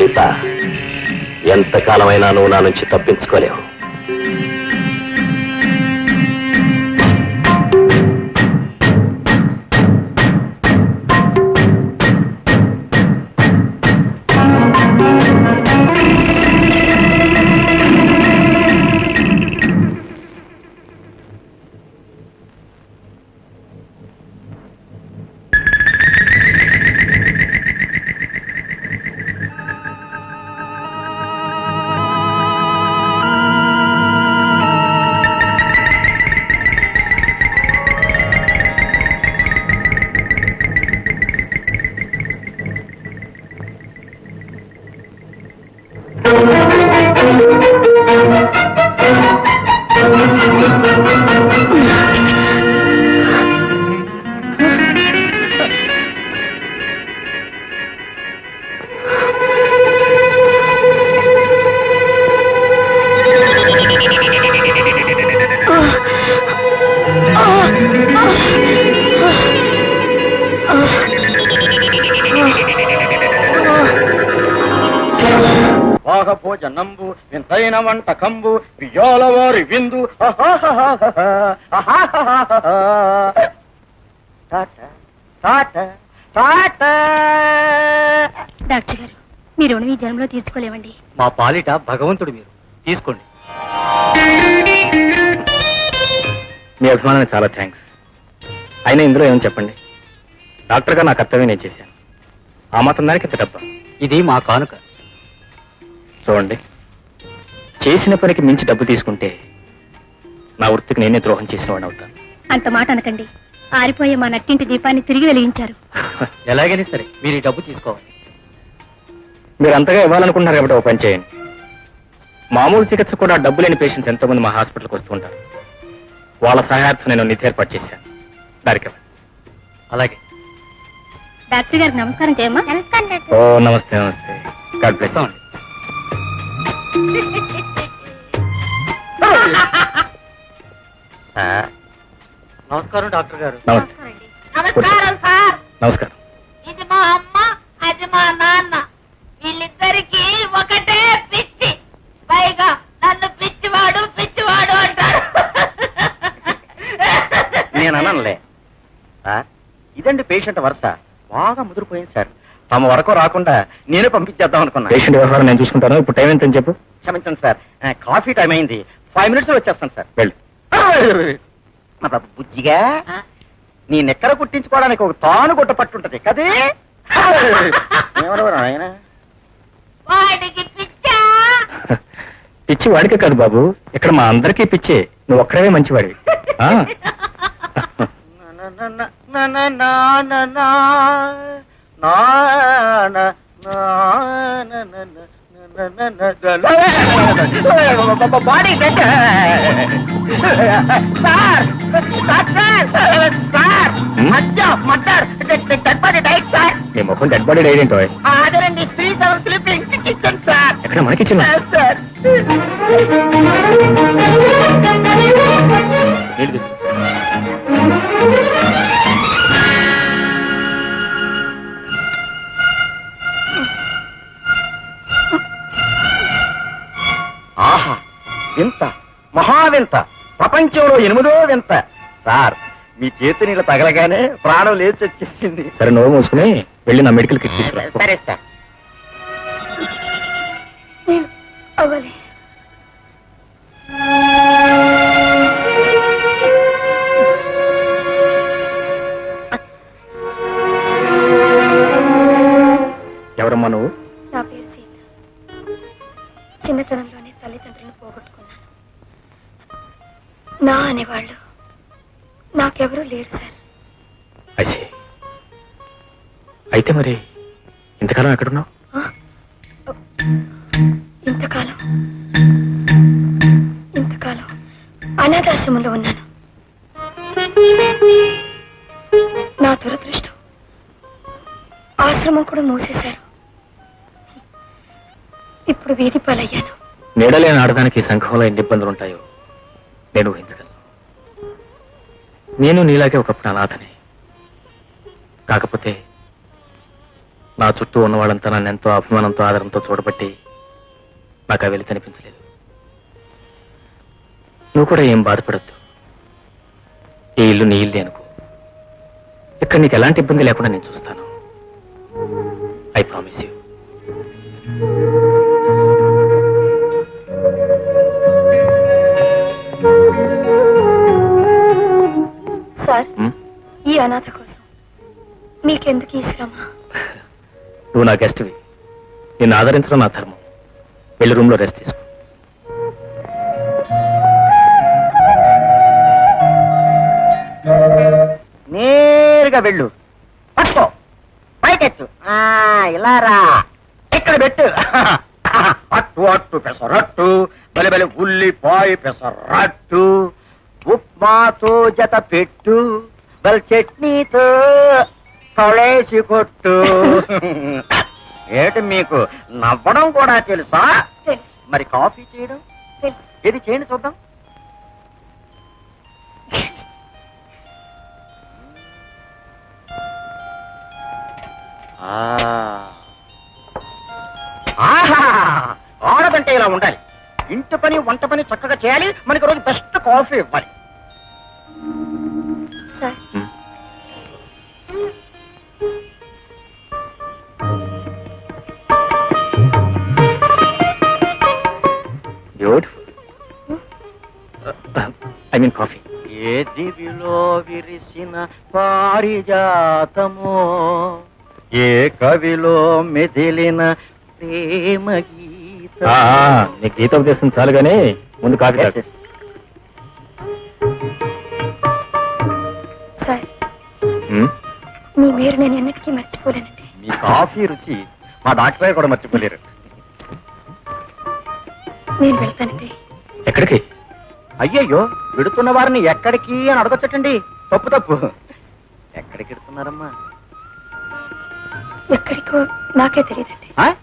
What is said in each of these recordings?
సీత ఎంతకాలమైనా నువ్వు నా నుంచి తప్పించుకోలేవు. భోజనంబు వింతైన వంటకంబు విజోల వారి విందు డాక్టర్ గారు మీ రుణం ఈ జన్మలో తీర్చుకోలేవండి. మా పాలిట భగవంతుడు మీరు. తీసుకోండి. మీ అభిమానానికి చాలా థ్యాంక్స్. అయినా ఇందులో ఏమని చెప్పండి? డాక్టర్గా నా కర్తవ్యం నేను చేశాను. ఆ మాత్రం దానికి ఇంత డబ్బా ఇది మా కానుక. చూడండి. చేసిన పనికి మించి డబ్బు తీసుకుంటే నా వృత్తికి నేనే ద్రోహం చేసిన వాడిని అవుతాను. అంత మాట అనకండి. ఆరిపోయే మా నట్టింటి దీపాన్ని తిరిగి వెలిగించారు. ఎలాగైనా సరే మీరు ఈ డబ్బు తీసుకోవాలి. మీరు అంతగా ఇవ్వాలనుకుంటున్నారు కాబట్టి ఒక పని చేయండి. మామూలు చికిత్స కూడా డబ్బు లేని పేషెంట్స్ ఎంతో మంది మా హాస్పిటల్కి వస్తూ ఉంటారు. వాళ్ళ సహాయార్థం నేను నిధి ఏర్పాటు చేశాను. దానికి. అలాగే. డాక్టర్ గారికి నమస్కారం చేయమ్మా. నమస్కారం ఓ నమస్తే నమస్తే. God bless sir. నమస్కారం డాక్టర్ గారు. నమస్తే నమస్కారం సార్. నమస్కారం. ఇది మా అమ్మ అది మా నాన్న. వీళ్ళిద్దరికి ఒకటే పిచ్చి. పైగా నన్ను పిచ్చివాడు పిచ్చివాడు అంటారు. నేను అననులే సార్ ఇదండి పేషెంట్ వరుస. బాగా ముదిరిపోయింది సార్. తమ వరకు రాకుండా నేనే పంపించేద్దాం అనుకున్నా. పేషెంట్ వ్యవహారం నేను చూసుకుంటాను. ఇప్పుడు టైం ఎంతని చెప్పు? క్షమించండి సార్. ఆ, కాఫీ టైం అయింది. ఫైవ్ మినిట్స్ వచ్చేస్తాను సార్. వెళ్ళు. మా బాబు బుజ్జిగా నీ నెక్కర కుట్టించుకోవడానికి ఒక తాను గుట్ట పట్టుంటది కదే? ఎవరెవరు ఆయన? వాడికి పిచ్చా? పిచ్చి వాడికే కాదు బాబు. ఇక్కడ మా అందరికీ పిచ్చే. నువ్వు ఒక్కడవే మంచివాడివి. ఆ? బాడీ సార్ సార్ మధ్య murder dead body diet sir నీ ముఖం డెడ్ బాడీ డైరీ ఏంటో? అదేనండి స్త్రీ సెవెన్ స్లీపింగ్ కిచెన్ సార్ ఎక్కడ మనకి చిన్న సార్ వింత మహావింత ప్రపంచంలో ఎనిమిదో వింత. సార్ మీ చేతి నీళ్ళు తగలగానే ప్రాణం లేచి వచ్చేసింది. సరే నువ్వు మూసుకుని వెళ్ళి నా మెడికల్ కిట్ తీసుకురా. సరే సార్. అవ్వాలి. అయితే మరి ఇంతకాలం ఎక్కడున్నావు? ఇంతకాలం. ఇంతకాలం అనాథాశ్రమంలో ఉన్నాను. నా దురదృష్టం. ఆశ్రమం కూడా మూసేశారు. ఇప్పుడు వీధి పాలయ్యాను. నీడలేని ఆడదానికి సంఘంలో ఎన్ని ఇబ్బందులు ఉంటాయో నేను ఊహించగలను. నేను నీలాగే ఒకప్పుడు అనాథని. కాకపోతే నా చుట్టూ ఉన్న వాళ్ళంతా నన్ను ఎంతో అభిమానంతో ఆదరంతో చూడబట్టి నాకు ఆ వెలి కనిపించలేదు. నువ్వు కూడా ఏం బాధపడద్దు. ఈ ఇల్లు నీ ఇల్లు అనుకో. ఇక్కడ నీకు ఎలాంటి ఇబ్బంది లేకుండా నేను చూస్తాను. ఐ ప్రామిస్ యూ సార్ ఈ అనాథ కోసం మీకెందుకు ఈ శ్రమ? నువ్వు నా గెస్ట్వి. నిన్ను ఆదరించడం నా ధర్మం. వెళ్ళి రూమ్లో రెస్ట్ తీసుకో. నేరుగా వెళ్ళు. పట్టుకో. పైకెచ్చు ఆ, ఇలా రా. ఇక్కడ పెట్టు. అట్టు అట్టు పెసరట్టు. బలి బలి ఉల్లిపాయ పెసరట్టు. ఉప్మాతో జత పెట్టు. బల్ చట్నీతో కళేసి కొట్టు. ఏటి మీకు నవ్వడం కూడా తెలుసా? తెలుసు. మరి కాఫీ చేయడం? తెలుసు. ఏది చేయండి చూద్దాం. ఆహా! ఆడదంటే ఇలా ఉండాలి. ఇంటి పని వంట పని చక్కగా చేయాలి. మనకి రోజు బెస్ట్ కాఫీ ఇవ్వాలి. Sir. Beautiful I mean coffee. ఏ దివిలో విరిసిన పారిజాతమో ఏ కవిలో మెదిలిన ప్రేమ గీత. నీ గీతోపదేశం చాలుగానే ముందు కాఫీ తాగు. సార్. Hmm? మీ మీరు నేను ఎన్నటికీ మర్చిపోలేనండి. మీ కాఫీ రుచి మా డాక్టర్ కూడా మర్చిపోలేరు. నేను వెళ్తానండి ఎక్కడికి? అయ్యయ్యో విడుతున్న వారిని ఎక్కడికి అని అడగొచ్చటండి. తప్పు తప్పు. ఎక్కడికి వెడుతున్నారమ్మా? ఎక్కడికో నాకే తెలియదండి. ఆ?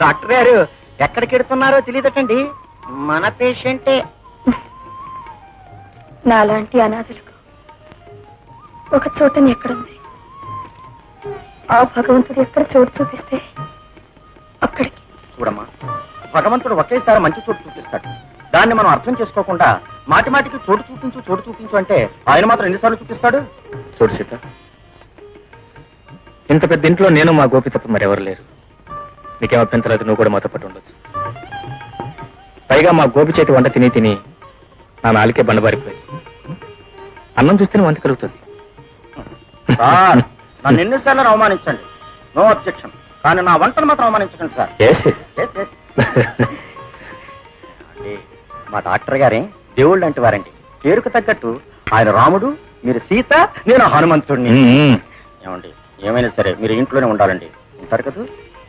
డాక్టర్ గారు ఎక్కడికి వెడుతున్నారో తెలియదటండి. మన పేషెంటే. నాలాంటి అనాథలకు ఒక చోటని ఎక్కడుంది? ఆ భగవంతుడు ఎక్కడ చోటు చూపిస్తే అక్కడికి? చూడమ్మా. భగవంతుడు ఒకేసారి మంచి చోటు చూపిస్తాడు. దాన్ని మనం అర్థం చేసుకోకుండా మాటి మాటికి చోటు చూపించు చోటు చూపించు అంటే ఆయన మాత్రం ఎన్నిసార్లు చూపిస్తాడు? చూడు సీత. ఇంత పెద్ద ఇంట్లో నేను మా గోపి తప్ప మరెవరు లేరు. నీకేం అభ్యంతరం లేదు నువ్వు కూడా మాతో పాటు ఉండొచ్చు. పైగా మా గోపి చేతి వంట తిని తిని నా నాలుకే బండబారిపోయింది. అన్నం చూస్తేనే వంత కలుగుతుంది. సార్ నన్ను ఎన్నిసార్లు అవమానించండి. No objection. కానీ నా వంటను మాత్రం అవమానించకండి సార్. మా డాక్టర్ గారే దేవుళ్ళు లాంటి వారండి పేరుకు తగ్గట్టు ఆయన రాముడు మీరు సీత నేను హనుమంతుడిని. ఏమండి ఏమైనా సరే మీరు ఇంట్లోనే ఉండాలండి. ఉంటారు కదా?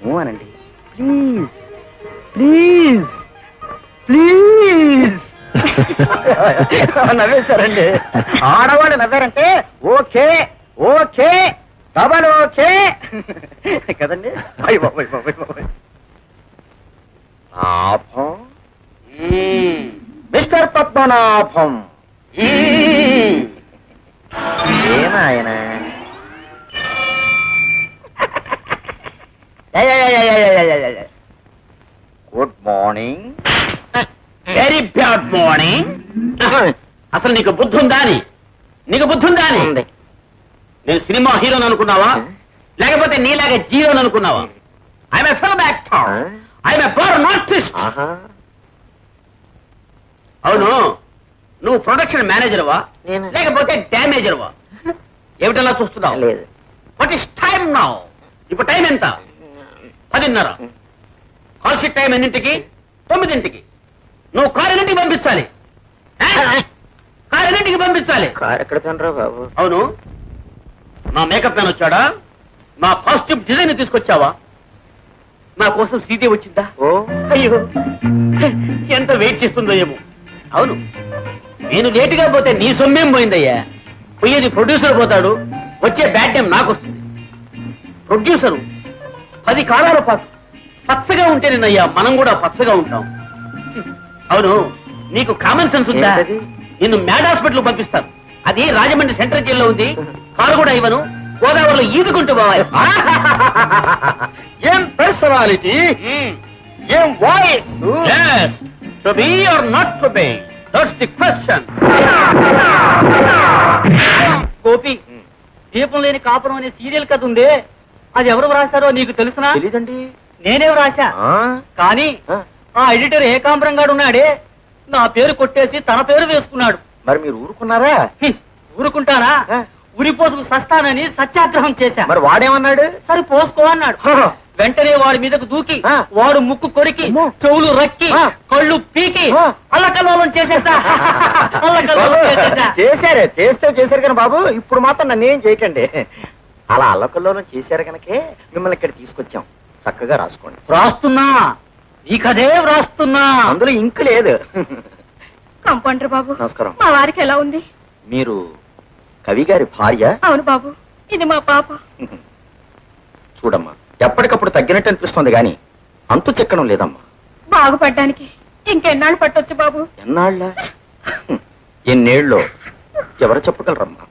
నువ్వు అనండి. Please please please. నవ్వేశారండి. ఆడవాళ్ళు నవ్వారంటే ఓకే ఓకే డబల్ ఓకే. కదండి? బాబోయ్, బాబోయ్, బాబోయ్. లాభం mister Padmanabham. ఏమాయన good morning. Very bad morning. అసలు నీకు బుద్ధి ఉందా అని? నీకు బుద్ధి ఉందా అని? ఉంది. నేను సినిమా హీరోని అనుకున్నావా? లేకపోతే నీలాగా జీరోని అనుకున్నావా? I'm a film actor I'm a born artist అవును నువ్వు ప్రొడక్షన్ మేనేజర్వా. లేకపోతే డ్యామేజర్ వా? ఏమిటలా చూస్తున్నావు? లేదు. వాట్ ఇస్ టైం నౌ ఇప్పుడు టైం ఎంత? పదిన్నర. కాల్ షీట్ టైం ఎన్నింటికి? తొమ్మిదింటికి. నువ్వు కారు ఎన్నింటికి పంపించాలి? కారు ఎన్నింటికి పంపించాలి? కారు ఎక్కడ బాబు? అవును. నా మేకప్ మ్యాన్ వచ్చాడా? నా కాస్ట్యూమ్ డిజైన్ తీసుకొచ్చావా? నా కోసం సీతే వచ్చిందా? ఓ. అయ్యో ఎంత వెయిట్ చేస్తుందో ఏమో. అవును నేను లేటుగా పోతే నీ సొమ్మేం పోయిందయ్యా? పోయేది ప్రొడ్యూసర్ పోతాడు వచ్చే బ్యాడ్ టైం నాకు వస్తుంది. ప్రొడ్యూసరు పది కాలాల పాటు పచ్చగా ఉంటేనేనయ్యా మనం కూడా పచ్చగా ఉంటాం. అవును నీకు కామన్ సెన్స్ ఉందా? ఏంటది? నిన్ను మ్యాడ్ హాస్పిటల్ పంపిస్తాను. అది రాజమండ్రి సెంట్రల్ జైల్లో ఉంది. కారు కూడా ఇవ్వను. గోదావరిలో ఈదుకుంటూ పోవాలి. ఏం పర్సనాలిటీ ఏం voice to be or not to be that's the question Gopi దీపం లేని కాపురం అనే సీరియల్ కథ ఉందే. అది ఎవరు వ్రాసారో నీకు తెలుసునా? తెలీదండి. నేనే ఆ, కానీ ఆ, ఎడిటర్ ఏకాంబరం గాడు ఉన్నాడే. నా పేరు కొట్టేసి తన పేరు వేసుకున్నాడు. మరి మీరు ఊరుకున్నారా? ఊరుకుంటానా. ఉరిపోసుకు సస్తానని సత్యాగ్రహం చేశా. మరి వాడేమన్నాడు? సరే పోసుకో అన్నాడు. వెంటనే వాడి మీదకు దూకి. వాడు ముక్కు కొరికి. చెవులు రక్కి. కళ్ళు పీకి. అల్లకల్లోలం చేసేసా అల్లకల్లోలం చేశారే చేస్తే చేశారు కానీ బాబు ఇప్పుడు మాత్రం నన్ను ఏం చేయకండి. అలా అల్లకల్లోనం చేశారు కనుకే మిమ్మల్ని ఇక్కడ తీసుకొచ్చాం. చక్కగా రాసుకోండి. వ్రాస్తున్నా. ఈ కథే వ్రాస్తున్నా. అందులో ఇంకు లేదు. కంపౌండర్ బాబు నమస్కారం. మా వారికి ఎలా ఉంది? మీరు కవి గారి భార్య? అవును బాబు ఇది మా పాప. చూడమ్మా ఎప్పటికప్పుడు తగ్గినట్టు అనిపిస్తుంది గాని అంతు చెక్కడం లేదమ్మా. బాగుపడ్డానికి ఇంకెన్నాళ్ళు పట్టొచ్చు బాబు. ఎన్నాళ్ళ? ఎన్నేళ్ళలో ఎవరు చెప్పగలరమ్మా?